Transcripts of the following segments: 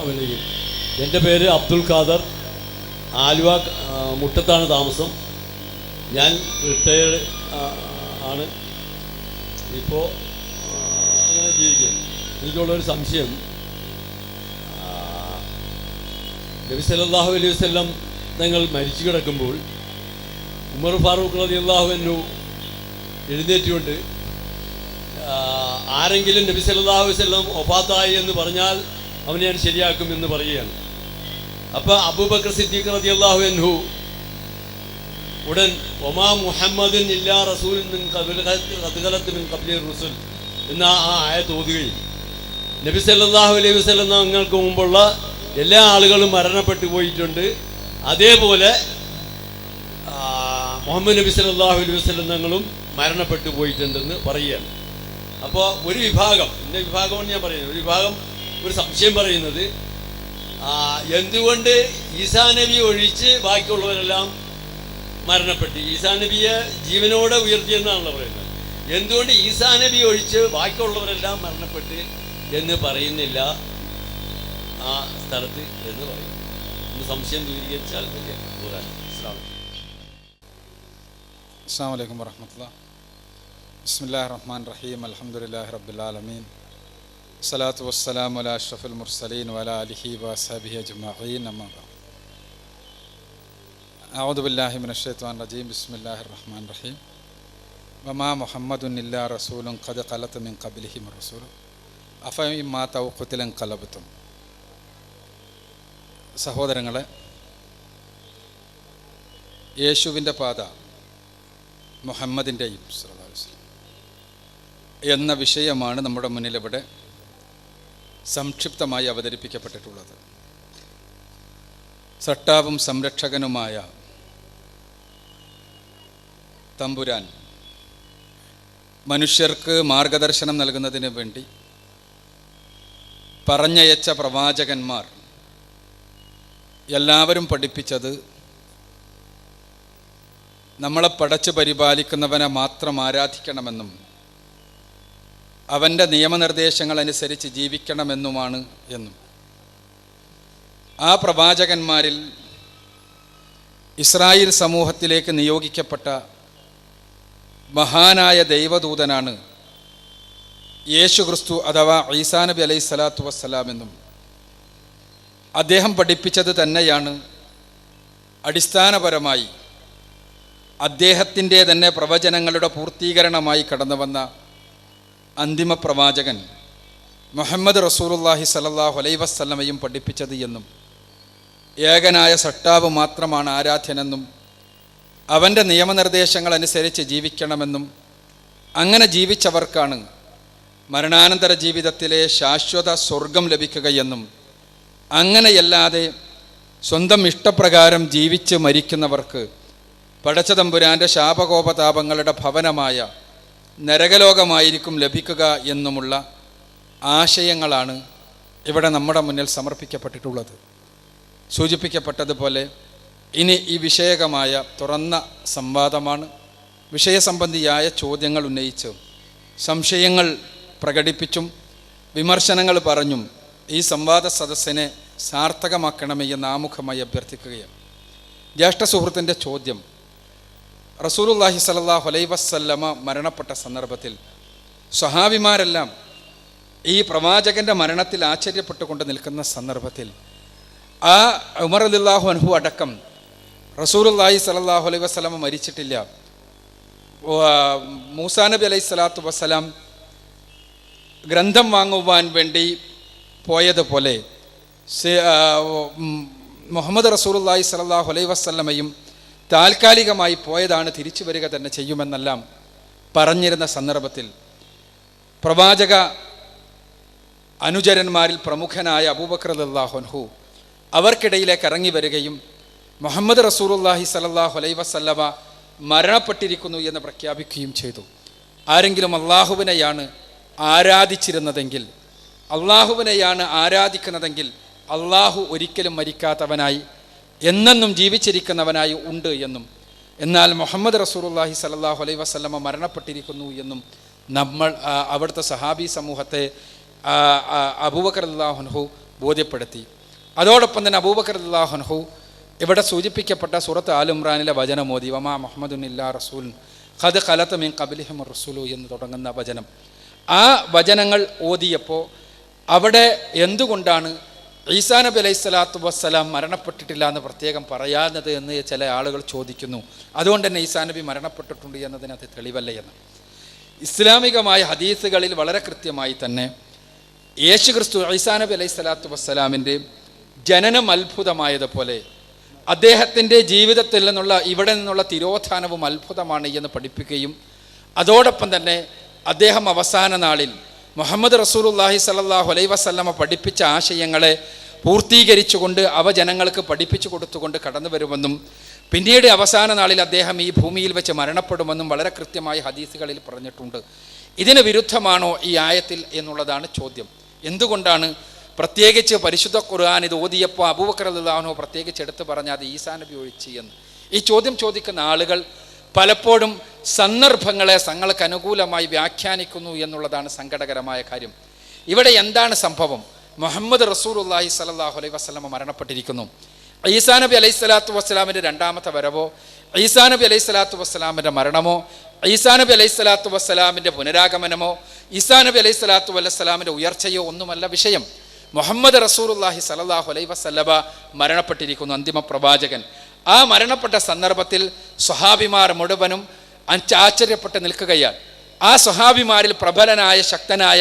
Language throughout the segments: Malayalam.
അലൈക്കും എന്റെ പേര് അബ്ദുൽ ഖാദർ. ആലുവ മുട്ടത്താണ് താമസം. ഞാൻ റിട്ടയർഡ് ആണ്. ഇപ്പോൾ അങ്ങനെ ജീവിക്കുന്നത് എനിക്കുള്ളൊരു സംശയം. നബി സല്ലല്ലാഹു അലൈഹി വസല്ലം നിങ്ങൾ മരിച്ചു കിടക്കുമ്പോൾ ഉമർ ഫാറൂഖ് റതി അള്ളാഹുവിനു എഴുന്നേറ്റുകൊണ്ട് ആരെങ്കിലും നബി സല്ലല്ലാഹു വല്ലം ഒഫാത്തായി എന്ന് പറഞ്ഞാൽ അവനെ ഞാൻ ശരിയാക്കും എന്ന് പറയുകയാണ്. അപ്പോൾ അബൂബക്കർ സിദ്ദീഖ് റതി അള്ളാഹു അൻഹു ഉടൻ ഒമാ മുഹമ്മദിൻ ഇല്ലാ കബലി റസൂൽ എന്ന ആ ആയത്ത് ഓതുകയും നബി സല്ലാഹു അലൈഹി വസല്ലം തങ്ങൾക്ക് മുമ്പുള്ള എല്ലാ ആളുകളും മരണപ്പെട്ടു പോയിട്ടുണ്ട്. അതേപോലെ മുഹമ്മദ് നബി സല്ലല്ലാഹു അലൈഹി വസല്ലം തങ്ങളും മരണപ്പെട്ടു പോയിട്ടുണ്ടെന്ന് പറയുകയാണ്. അപ്പോൾ ഒരു വിഭാഗം ഇന്ന വിഭാഗമാണ് ഞാൻ പറയുന്നത് ഒരു വിഭാഗം ഒരു സംശയം പറയുന്നത് എന്തുകൊണ്ട് ഈസാ നബി ഒഴിച്ച് ബാക്കിയുള്ളവരെല്ലാം മരണപ്പെട്ടു? ഈസാ നബിയെ ജീവനോടെ ഉയർത്തിയെന്നാണല്ലോ പറയുന്നത്. എന്തുകൊണ്ട് ഈസാ നബി ഒഴിച്ച് ബാക്കിയുള്ളവരെല്ലാം മരണപ്പെട്ട് എന്ന് പറയുന്നില്ല ആ സ്ഥലത്ത് എന്ന് പറയും സംശയം ദൂരീകരിച്ചാൽ വലിയ. അസ്സാം വലൈക്കും വർഹമത്തുള്ള ബിസ്മില്ലാഹി റഹ്മാൻ റഹീം. അലഹമുല്ലാ റബ്ബുലാലമീൻ സലാത്തു വസ്സലാം അല അഷ്റഫുൽ മുർസലീൻ വല അലിഹി വസബി അജ്മീൻ അമ്മ അഹുദുബില്ലാഹി റജീം ബിസ്മില്ലാഹി റഹ്മാൻ റഹീം. വമാ മുഹമ്മദ് ഇല്ലാ റസൂലും ഖദ് ഖലത്ത് മിൻ കബിലിഹിം റസൂൽ അഫയും മാ തൗക്കുത്തിലും കലബത്തും സഹോദരങ്ങളെ യേശുവിന്റെ പാത മുഹമ്മദിന്റെയും എന്ന വിഷയമാണ് നമ്മുടെ മുന്നിലിവിടെ സംക്ഷിപ്തമായി അവതരിപ്പിക്കപ്പെട്ടിട്ടുള്ളത്. സട്ടാവും സംരക്ഷകനുമായ തമ്പുരാൻ മനുഷ്യർക്ക് മാർഗദർശനം നൽകുന്നതിന് വേണ്ടി പറഞ്ഞയച്ച പ്രവാചകന്മാർ എല്ലാവരും പഠിപ്പിച്ചത് നമ്മളെ പടച്ചു പരിപാലിക്കുന്നവനെ മാത്രം ആരാധിക്കണമെന്നും അവന്റെ നിയമനിർദ്ദേശങ്ങൾ അനുസരിച്ച് ജീവിക്കണമെന്നുമാണ് എന്നും. ആ പ്രവാചകന്മാരിൽ ഇസ്രായേൽ സമൂഹത്തിലേക്ക് നിയോഗിക്കപ്പെട്ട മഹാനായ ദൈവദൂതനാണ് യേശു ക്രിസ്തു അഥവാ ഈസാ നബി അലൈഹി സ്വലാത്തു വസ്സലാം എന്നും. അദ്ദേഹം പഠിപ്പിച്ചത് തന്നെയാണ് അടിസ്ഥാനപരമായി അദ്ദേഹത്തിന്റെ തന്നെ പ്രവചനങ്ങളുടെ പൂർത്തീകരണമായി കടന്നു വന്ന അന്തിമ പ്രവാചകൻ മുഹമ്മദ് റസൂലുല്ലാഹി സലല്ലാഹു അലൈ വസല്ലമയും പഠിപ്പിച്ചത് എന്നും ഏകനായ സട്ടാവ് മാത്രമാണ് ആരാധ്യനെന്നും അവന്റെ നിയമനിർദ്ദേശങ്ങൾ അനുസരിച്ച് ജീവിക്കണമെന്നും അങ്ങനെ ജീവിച്ചവർക്കാണ് മരണാനന്തര ജീവിതത്തിലെ ശാശ്വത സ്വർഗം ലഭിക്കുകയെന്നും അങ്ങനെയല്ലാതെ സ്വന്തം ഇഷ്ടപ്രകാരം ജീവിച്ച് മരിക്കുന്നവർക്ക് പടച്ചതമ്പുരാന്റെ ശാപകോപതാപങ്ങളുടെ ഭവനമായ നരകലോകമായിരിക്കും ലഭിക്കുക എന്നുമുള്ള ആശയങ്ങളാണ് ഇവിടെ നമ്മുടെ മുന്നിൽ സമർപ്പിക്കപ്പെട്ടിട്ടുള്ളത്. സൂചിപ്പിക്കപ്പെട്ടതുപോലെ ഇനി ഈ വിഷയകമായ തുറന്ന സംവാദമാണ്. വിഷയസംബന്ധിയായ ചോദ്യങ്ങൾ ഉന്നയിച്ച്. സംശയങ്ങൾ പ്രകടിപ്പിച്ചും വിമർശനങ്ങൾ പറഞ്ഞും ഈ സംവാദ സദസ്സിനെ സാർത്ഥകമാക്കണമെന്ന് ആമുഖമായി അഭ്യർത്ഥിക്കുകയാണ്. ജ്യേഷ്ഠ സുഹൃത്തിന്റെ ചോദ്യം റസൂലുല്ലാഹി സ്വല്ലല്ലാഹു അലൈഹി വസല്ലമ മരണപ്പെട്ട സന്ദർഭത്തിൽ സ്വഹാബിമാരെല്ലാം ഈ പ്രവാചകന്റെ മരണത്തിൽ ആശ്ചര്യപ്പെട്ടുകൊണ്ട് നിൽക്കുന്ന സന്ദർഭത്തിൽ ആ ഉമർ അലില്ലാഹു അൻഹു അടക്കം റസൂലുല്ലാഹി സ്വല്ലല്ലാഹു അലൈഹി വസല്ലമ മരിച്ചിട്ടില്ല. മൂസ നബി അലൈഹി സ്വലാത്തു വസ്സലാം ഗ്രന്ഥം വാങ്ങുവാൻ വേണ്ടി പോയതുപോലെ മുഹമ്മദ് റസൂലുല്ലാഹി സ്വല്ലല്ലാഹു അലൈഹി വസല്ലമയും താൽക്കാലികമായി പോയതാണ് തിരിച്ചു വരിക തന്നെ ചെയ്യുമെന്നെല്ലാം പറഞ്ഞിരുന്ന സന്ദർഭത്തിൽ പ്രവാചക അനുചരന്മാരിൽ പ്രമുഖനായ അബൂബക്കർ അല്ലാഹുൻഹു അവർക്കിടയിലേക്ക് ഇറങ്ങി വരികയും മുഹമ്മദ് റസൂലുല്ലാഹി സലല്ലാഹു അലൈഹി വസല്ലമ മരണപ്പെട്ടിരിക്കുന്നു എന്ന് പ്രഖ്യാപിക്കുകയും ചെയ്തു. ആരെങ്കിലും അള്ളാഹുവിനെയാണ് ആരാധിച്ചിരുന്നതെങ്കിൽ അള്ളാഹുവിനെയാണ് ആരാധിക്കുന്നതെങ്കിൽ അള്ളാഹു ഒരിക്കലും മരിക്കാത്തവനായി എന്നെന്നും ജീവിച്ചിരിക്കുന്നവനായി ഉണ്ട് എന്നും. എന്നാൽ മുഹമ്മദ് റസൂലുള്ളാഹി സലാഹു അലൈ വസ്ലമ മരണപ്പെട്ടിരിക്കുന്നു എന്നും നമ്മൾ അവിടുത്തെ സഹാബി സമൂഹത്തെ അബൂബക്കർ അള്ളാഹുൻഹു ബോധ്യപ്പെടുത്തി. അതോടൊപ്പം തന്നെ അബൂബക്കർ അള്ളാഹുൻഹു ഇവിടെ സൂചിപ്പിക്കപ്പെട്ട സുറത്ത് ആലുംറാനിലെ വചനം മോദി വമാ മുഹമ്മദുൻ ഇല്ലാ റസൂൽ ഖദ് ഖലത്ത് മീൻ കബിലിഹിം റസൂലു എന്ന് തുടങ്ങുന്ന വചനം. ആ വചനങ്ങൾ ഓതിയപ്പോൾ അവിടെ എന്തുകൊണ്ടാണ് ഈസാ നബി അലൈഹി സ്വലാത്തു വസ്സലാം മരണപ്പെട്ടിട്ടില്ല എന്ന് പ്രത്യേകം പറയാഞ്ഞത് എന്ന് ചില ആളുകൾ ചോദിക്കുന്നു. അതുകൊണ്ട് തന്നെ ഈസാ നബി മരണപ്പെട്ടിട്ടുണ്ട് എന്നതിനകത്ത് തെളിവല്ല എന്ന്. ഇസ്ലാമികമായ ഹദീസുകളിൽ വളരെ കൃത്യമായി തന്നെ യേശു ക്രിസ്തു ഈസാ നബി അലൈഹി സ്വലാത്തു വസ്സലാമിന്റെ ജനനം അത്ഭുതമായതുപോലെ അദ്ദേഹത്തിന്റെ ജീവിതത്തിൽ നിന്നുള്ള ഇവിടെ നിന്നുള്ള തിരോധാനവും അത്ഭുതമാണ് എന്ന് പഠിപ്പിക്കുകയും അതോടൊപ്പം തന്നെ അദ്ദേഹം അവസാന നാളിൽ മുഹമ്മദ് റസൂലുല്ലാഹി സല്ലാഹു അലൈ വസല്ലമ പഠിപ്പിച്ച ആശയങ്ങളെ പൂർത്തീകരിച്ചുകൊണ്ട് അവ ജനങ്ങൾക്ക് പഠിപ്പിച്ചു കൊടുത്തുകൊണ്ട് കടന്നു വരുമെന്നും പിന്നീട് അവസാന നാളിൽ അദ്ദേഹം ഈ ഭൂമിയിൽ വെച്ച് മരണപ്പെടുമെന്നും വളരെ കൃത്യമായ ഹദീസുകളിൽ പറഞ്ഞിട്ടുണ്ട്. ഇതിന് വിരുദ്ധമാണോ ഈ ആയത്തിൽ എന്നുള്ളതാണ് ചോദ്യം. എന്തുകൊണ്ടാണ് പ്രത്യേകിച്ച് പരിശുദ്ധ ഖുർആൻ ഇത് ഓതിയപ്പോൾ അബൂബക്കർ അള്ളാഹുനോ പ്രത്യേകിച്ച് എടുത്തു പറഞ്ഞാൽ അത് ഈസാ നബി എന്ന്? ഈ ചോദ്യം ചോദിക്കുന്ന ആളുകൾ പലപ്പോഴും സന്ദർഭങ്ങളെ തങ്ങൾക്ക് അനുകൂലമായി വ്യാഖ്യാനിക്കുന്നു എന്നുള്ളതാണ് സങ്കടകരമായ കാര്യം. ഇവിടെ എന്താണ് സംഭവം? മുഹമ്മദ് റസൂലുല്ലാഹി സലാഹു അലൈഹി വസ്ലമ മരണപ്പെട്ടിരിക്കുന്നു. ഈസാ നബി അലൈഹി സ്വലാത്തു വസ്സലാമിന്റെ രണ്ടാമത്തെ വരവോ? ഈസാ നബി അലൈഹി സ്വലാത്തു വസ്സലാമിന്റെ മരണമോ? ഈസാ നബി അലൈഹി സ്വലാത്തു വസ്സലാമിന്റെ പുനരാഗമനമോ? ഈസാ നബി അലൈഹി സ്വലാത്തു വസ്സലാമിന്റെ ഉയർച്ചയോ ഒന്നുമല്ല വിഷയം. മുഹമ്മദ് റസൂലുല്ലാഹി സലാഹു അലൈഹി വസ്ലബ മരണപ്പെട്ടിരിക്കുന്നു അന്തിമ പ്രവാചകൻ. ആ മരണപ്പെട്ട സന്ദർഭത്തിൽ സ്വഹാബിമാർ മുഴുവനും അഞ്ചാശ്ചര്യപ്പെട്ട് നിൽക്കുകയാണ്. ആ സ്വഹാബിമാരിൽ പ്രബലനായ ശക്തനായ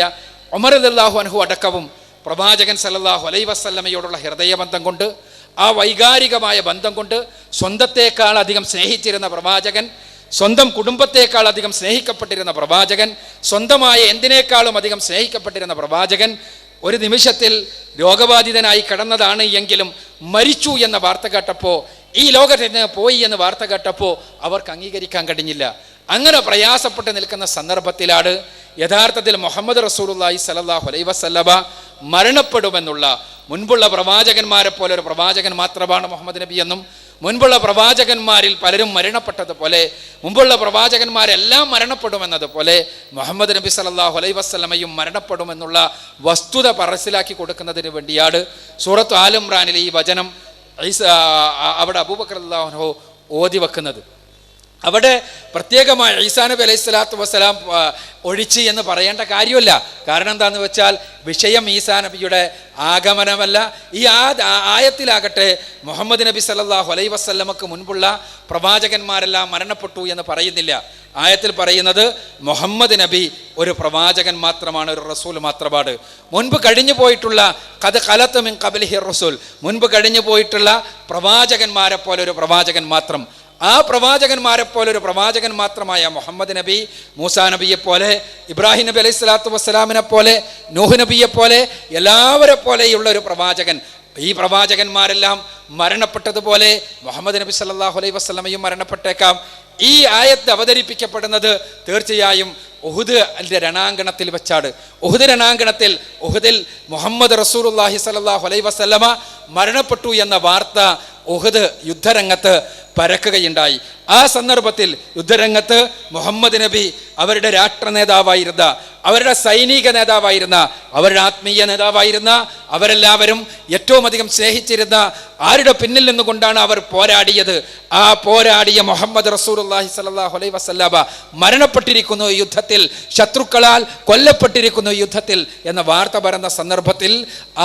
ഒമറദല്ലാഹു അൻഹു അടക്കവും പ്രവാചകൻ സല്ലല്ലാഹു അലൈ വസ്ല്ലമയോടുള്ള ഹൃദയബന്ധം കൊണ്ട് ആ വൈകാരികമായ ബന്ധം കൊണ്ട് സ്വന്തത്തേക്കാൾ അധികം സ്നേഹിച്ചിരുന്ന പ്രവാചകൻ സ്വന്തം കുടുംബത്തേക്കാൾ അധികം സ്നേഹിക്കപ്പെട്ടിരുന്ന പ്രവാചകൻ സ്വന്തമായ എന്തിനേക്കാളും അധികം സ്നേഹിക്കപ്പെട്ടിരുന്ന പ്രവാചകൻ ഒരു നിമിഷത്തിൽ രോഗബാധിതനായി കിടന്നതാണ് എങ്കിലും മരിച്ചു എന്ന വാർത്ത കേട്ടപ്പോൾ ഈ ലോകത്തിൽ നിന്ന് പോയി എന്ന് വാർത്ത കേട്ടപ്പോൾ അവർക്ക് അംഗീകരിക്കാൻ കഴിഞ്ഞില്ല. അങ്ങനെ പ്രയാസപ്പെട്ട് നിൽക്കുന്ന സന്ദർഭത്തിലാണ് യഥാർത്ഥത്തിൽ മുഹമ്മദ് റസൂലുല്ലാഹി സലല്ലാഹു അലൈ വസല്ലബ മരണപ്പെടുമെന്നുള്ള മുൻപുള്ള പ്രവാചകന്മാരെ പോലെ ഒരു പ്രവാചകൻ മാത്രമാണ് മുഹമ്മദ് നബി എന്നും മുൻപുള്ള പ്രവാചകന്മാരിൽ പലരും മരണപ്പെട്ടതുപോലെ മുമ്പുള്ള പ്രവാചകന്മാരെല്ലാം മരണപ്പെടുമെന്നതുപോലെ മുഹമ്മദ് നബി സല്ലാഹു അലൈ വസ്ലമയും മരണപ്പെടുമെന്നുള്ള വസ്തുത പറസിലാക്കി കൊടുക്കുന്നതിന് വേണ്ടിയാണ് സൂറത്ത് ആലുംറാനിലെ ഈ വചനം അവിടെ അബൂബക്കർ അള്ളാഹുനോ ഓതി വെക്കുന്നത് അവിടെ പ്രത്യേകമായി ഈസാനബി അലൈഹി സ്വലാത്തു വസ്സലാം ഒഴിച്ച് എന്ന് പറയേണ്ട കാര്യമല്ല. കാരണം എന്താണെന്ന് വെച്ചാൽ വിഷയം ഈസാ നബിയുടെ ആഗമനമല്ല. ഈ ആ ആയത്തിലാകട്ടെ മുഹമ്മദ് നബി സല്ലാഹു അലൈ വസ്ല്ലമക്ക് മുൻപുള്ള പ്രവാചകന്മാരെല്ലാം മരണപ്പെട്ടു എന്ന് പറയുന്നില്ല. ആയത്തിൽ പറയുന്നത് മുഹമ്മദ് നബി ഒരു പ്രവാചകൻ മാത്രമാണ് ഒരു റസൂൽ മാത്രമാണ്. മുൻപ് കഴിഞ്ഞു പോയിട്ടുള്ള കഥ കലത്ത് മിൻ കബലിഹി റസൂൽ. മുൻപ് കഴിഞ്ഞു പോയിട്ടുള്ള പ്രവാചകന്മാരെ പോലെ ഒരു പ്രവാചകൻ മാത്രം. ആ പ്രവാചകന്മാരെ പോലെ ഒരു പ്രവാചകൻ മാത്രമായ മുഹമ്മദ് നബി മൂസാ നബിയെ പോലെ ഇബ്രാഹിം നബി അലൈഹി സ്വലാത്തു വസ്സലാമിനെ പോലെ നൂഹ് നബിയെ പോലെ എല്ലാവരെ പോലെയുള്ള ഒരു പ്രവാചകൻ. ഈ പ്രവാചകന്മാരെല്ലാം മരണപ്പെട്ടതുപോലെ മുഹമ്മദ് നബി സല്ലാഹു അലൈഹി വസ്ലമയും മരണപ്പെട്ടേക്കാം. ഈ ആയത്ത് അവതരിപ്പിക്കപ്പെടുന്നത് തീർച്ചയായും ഉഹുദ് രണാങ്കണത്തിൽ വെച്ചാണ്. ഉഹുദ് രണാങ്കണത്തിൽ ഉഹുദിൽ മുഹമ്മദ് റസൂലുല്ലാഹി സലാഹു അലൈ വസ്ലമ മരണപ്പെട്ടു എന്ന വാർത്ത ഉഹുദ് യുദ്ധരംഗത്ത് പരക്കുകയുണ്ടായി. ആ സന്ദർഭത്തിൽ യുദ്ധരംഗത്ത് മുഹമ്മദ് നബി അവരുടെ രാഷ്ട്ര നേതാവായിരുന്ന അവരുടെ സൈനിക നേതാവായിരുന്ന അവരുടെ ആത്മീയ നേതാവായിരുന്ന അവരെല്ലാവരും ഏറ്റവും അധികം സ്നേഹിച്ചിരുന്ന ആരുടെ പിന്നിൽ നിന്നുകൊണ്ടാണ് അവർ പോരാടിയത്? ആ പോരാടിയ മുഹമ്മദ് റസൂർല്ലാഹി സലാഹു അലൈ വസല്ലാബ മരണപ്പെട്ടിരിക്കുന്നു യുദ്ധത്തിൽ ശത്രുക്കളാൽ കൊല്ലപ്പെട്ടിരിക്കുന്നു യുദ്ധത്തിൽ എന്ന വാർത്ത പറഞ്ഞ സന്ദർഭത്തിൽ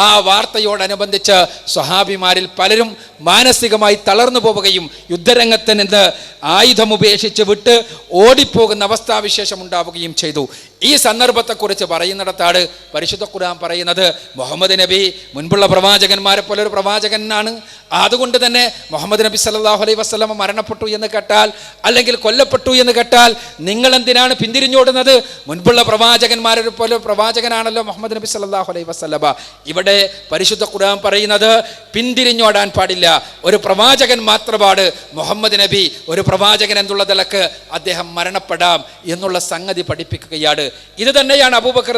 ആ വാർത്തയോടനുബന്ധിച്ച് സ്വഹാബിമാരിൽ പലരും മാനസികമായി തളർന്നു പോവുകയും യുദ്ധരംഗത്ത് നിന്ന് ആയുധം ഉപേക്ഷിച്ച് വിട്ട് ഓടിപ്പോകുന്ന അവസ്ഥാവിശേഷം ഉണ്ടാവുകയും ചെയ്തു. ഈ സന്ദർഭത്തെക്കുറിച്ച് പറയുന്നിടത്താണ് പരിശുദ്ധ ഖുർആൻ പറയുന്നത്. മുഹമ്മദ് നബി മുൻപുള്ള പ്രവാചകന്മാരെ പോലെ ഒരു പ്രവാചകനാണ്. അതുകൊണ്ട് തന്നെ മുഹമ്മദ് നബി സല്ലാഹു അലൈഹി വസ്ലമ മരണപ്പെട്ടു എന്ന് കേട്ടാൽ അല്ലെങ്കിൽ കൊല്ലപ്പെട്ടു എന്ന് കേട്ടാൽ നിങ്ങൾ എന്തിനാണ് പിന്തിരിഞ്ഞോടുന്നത്? മുൻപുള്ള പ്രവാചകന്മാരെ പോലെ പ്രവാചകനാണല്ലോ മുഹമ്മദ് നബി സല്ലാഹു അലൈഹി വസ്ലമ ഇവിടെ പരിശുദ്ധ ഖുർആൻ പറയുന്നത് പിന്തിരിഞ്ഞോടാൻ പാടില്ല. ഒരു പ്രവാചകൻ മാത്രമാണ് മുഹമ്മദ് നബി. ഒരു പ്രവാചകൻ എന്നുള്ള നിലയ്ക്ക് അദ്ദേഹം മരണപ്പെടാം എന്നുള്ള സംഗതി പഠിപ്പിക്കുകയാണ്. ഇത് തന്നെയാണ് അബൂബക്കർ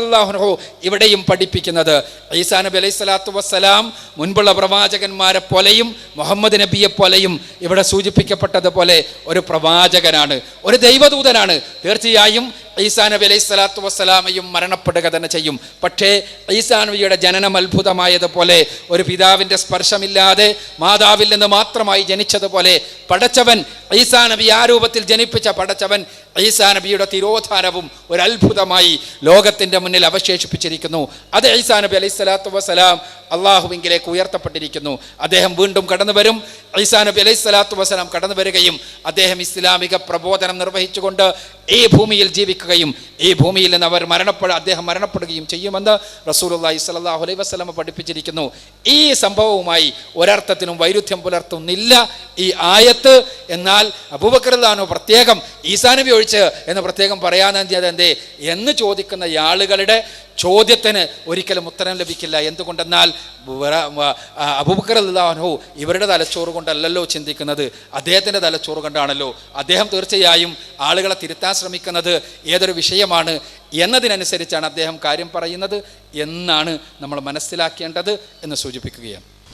ഇവിടെയും പഠിപ്പിക്കുന്നത്. ഈസാ നബി അലൈഹി സ്വലാത്തു വസ്സലാം മുൻപുള്ള പ്രവാചകന്മാരെ പോലെയും മുഹമ്മദ് നബിയെ പോലെയും ഇവിടെ സൂചിപ്പിക്കപ്പെട്ടതുപോലെ ഒരു പ്രവാചകനാണ് ഒരു ദൈവദൂതനാണ്. തീർച്ചയായും ഈസാ നബി അലൈഹി സ്വലാത്തു വസ്സലാമയും മരണപ്പെടുക തന്നെ ചെയ്യും. പക്ഷേ ഈസാ നബിയുടെ ജനനം അത്ഭുതമായതുപോലെ ഒരു പിതാവിന്റെ സ്പർശമില്ലാതെ മാതാവിൽ നിന്ന് മാത്രമായി ജനിച്ചതുപോലെ പടച്ചവൻ ഈസാ നബി ആ രൂപത്തിൽ ജനിപ്പിച്ച പടച്ചവൻ ഈസാ നബിയുടെ തിരോധാനവും ഒരു അത്ഭുതമായി ലോകത്തിന്റെ മുന്നിൽ അവശേഷിപ്പിച്ചിരിക്കുന്നു. അത് ഈസാ നബി അലൈഹി സ്വലാത്തു വസ്സലാം അള്ളാഹുവിങ്കിലേക്ക് ഉയർത്തപ്പെട്ടിരിക്കുന്നു. അദ്ദേഹം വീണ്ടും കടന്നു വരും. ഈസാ നബി അലൈഹി സ്വലാത്തു വസ്സലാം കടന്നു വരികയും അദ്ദേഹം ഇസ്ലാമിക പ്രബോധനം നിർവഹിച്ചുകൊണ്ട് ഈ ഭൂമിയിൽ ജീവിക്കുകയും ഈ ഭൂമിയിൽ നിന്ന് അവർ മരണപ്പെട അദ്ദേഹം മരണപ്പെടുകയും ചെയ്യുമെന്ന് റസൂലുള്ളാഹി സ്വല്ലല്ലാഹു അലൈഹി വസല്ലം പഠിപ്പിച്ചിരിക്കുന്നു. ഈ സംഭവവുമായി ഒരർത്ഥത്തിനും വൈരുദ്ധ്യം പുലർത്തുന്നില്ല ഈ ആയത്ത്. എന്നാൽ അബൂബക്രദാനോ പ്രത്യേകം ഈസാ നബി ഒഴിച്ച് എന്ന് പ്രത്യേകം പറയാനെന്തിയത് എന്തേ എന്ന് ചോദിക്കുന്ന ആളുകളുടെ ചോദ്യത്തിന് ഒരിക്കലും ഉത്തരം ലഭിക്കില്ല. എന്തുകൊണ്ടെന്നാൽ അബൂബക്കർ അള്ളാഹു ഇവരുടെ തലച്ചോറ് കൊണ്ടല്ലല്ലോ ചിന്തിക്കുന്നത്. അദ്ദേഹത്തിന്റെ തലച്ചോറ് കൊണ്ടാണല്ലോ. അദ്ദേഹം തീർച്ചയായും ആളുകളെ തിരുത്താൻ ശ്രമിക്കുന്നത് ഏതൊരു വിഷയമാണ് എന്നതിനനുസരിച്ചാണ് അദ്ദേഹം കാര്യം പറയുന്നത് എന്നാണ് നമ്മൾ മനസ്സിലാക്കേണ്ടത് എന്ന് സൂചിപ്പിക്കുകയാണ്.